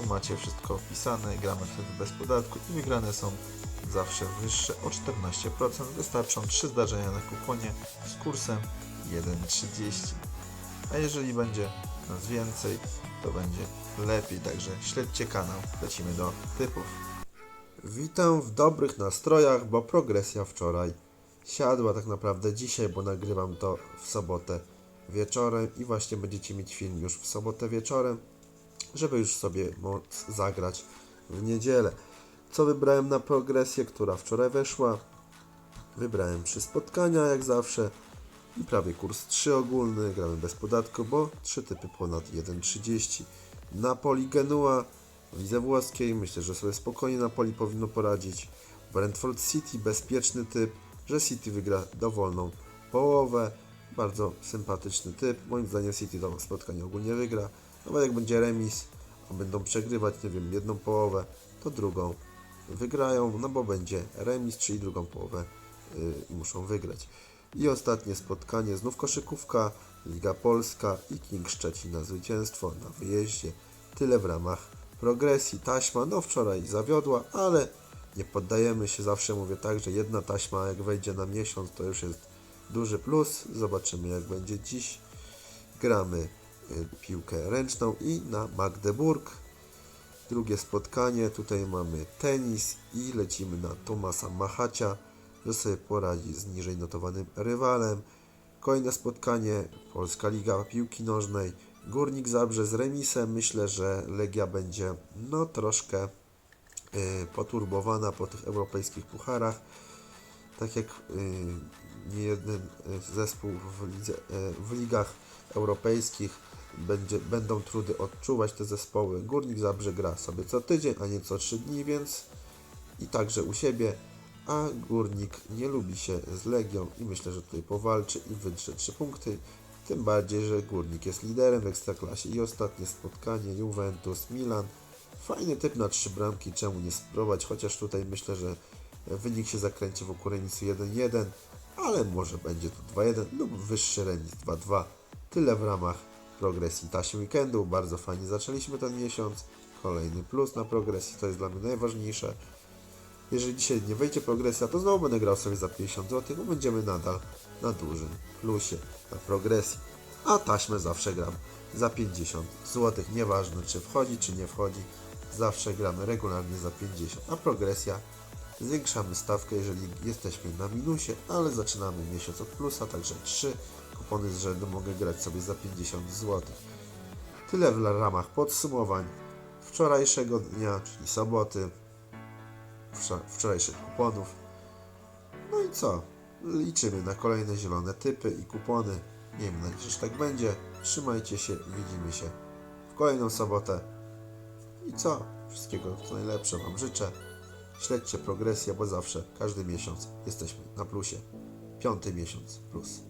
Tu macie wszystko wpisane, gramy wtedy bez podatku i wygrane są zawsze wyższe o 14%. Wystarczą 3 zdarzenia na kuponie z kursem 1,30. A jeżeli będzie nas więcej, to będzie lepiej, także śledźcie kanał. Lecimy do typów. Witam w dobrych nastrojach, bo progresja wczoraj siadła tak naprawdę dzisiaj, bo nagrywam to w sobotę wieczorem i właśnie będziecie mieć film już w sobotę wieczorem, żeby już sobie móc zagrać w niedzielę. Co wybrałem na progresję, która wczoraj weszła? Wybrałem trzy spotkania, jak zawsze. I prawie kurs 3 ogólny, gramy bez podatku, bo trzy typy ponad 1,30. Napoli Genua w włoskiej, myślę, że sobie spokojnie Napoli powinno poradzić. Brentford City, bezpieczny typ, że City wygra dowolną połowę. Bardzo sympatyczny typ. Moim zdaniem City to spotkanie ogólnie wygra. Nawet jak będzie remis, a będą przegrywać, nie wiem, jedną połowę, to drugą wygrają, no bo będzie remis, czyli drugą połowę y, muszą wygrać. I ostatnie spotkanie, znów koszykówka, Liga Polska i King Szczecin na zwycięstwo na wyjeździe. Tyle w ramach progresji. Taśma, no wczoraj zawiodła, ale nie poddajemy się. Zawsze mówię tak, że jedna taśma jak wejdzie na miesiąc, to już jest duży plus. Zobaczymy jak będzie dziś. Gramy piłkę ręczną i na Magdeburg. Drugie spotkanie, tutaj mamy tenis i lecimy na Tomasa Machacia, że sobie poradzi z niżej notowanym rywalem. Kolejne spotkanie, Polska Liga Piłki Nożnej, Górnik Zabrze z remisem. Myślę, że Legia będzie no troszkę y, poturbowana po tych europejskich pucharach. Tak jak y, nie jeden y, zespół w, lidze, y, w ligach europejskich będzie, będą trudy odczuwać te zespoły. Górnik Zabrze gra sobie co tydzień, a nie co trzy dni, więc i także u siebie, a Górnik nie lubi się z Legią i myślę, że tutaj powalczy i wydrze trzy punkty. Tym bardziej, że Górnik jest liderem w Ekstraklasie i ostatnie spotkanie Juventus Milan. Fajny typ na trzy bramki, czemu nie spróbować, chociaż tutaj myślę, że wynik się zakręci wokół remisu 1-1, ale może będzie to 2-1 lub wyższy remis 2-2. Tyle w ramach progresji taśmy weekendu. Bardzo fajnie zaczęliśmy ten miesiąc. Kolejny plus na progresji, to jest dla mnie najważniejsze. Jeżeli dzisiaj nie wejdzie progresja, to znowu będę grał sobie za 50 zł, bo będziemy nadal na dużym plusie na progresji. A taśmę zawsze gram za 50 zł, nieważne czy wchodzi, czy nie wchodzi. Zawsze gramy regularnie za 50, a progresja zwiększamy stawkę, jeżeli jesteśmy na minusie, ale zaczynamy miesiąc od plusa, także 3 kupony z rzędu mogę grać sobie za 50 zł. Tyle w ramach podsumowań wczorajszego dnia, czyli soboty, wczor- wczorajszych kuponów. No i co? Liczymy na kolejne zielone typy i kupony. Miejmy nadzieję, że tak będzie. Trzymajcie się, widzimy się w kolejną sobotę. I co? Wszystkiego co najlepsze Wam życzę. Śledźcie progresję, bo zawsze, każdy miesiąc jesteśmy na plusie. Piąty miesiąc plus.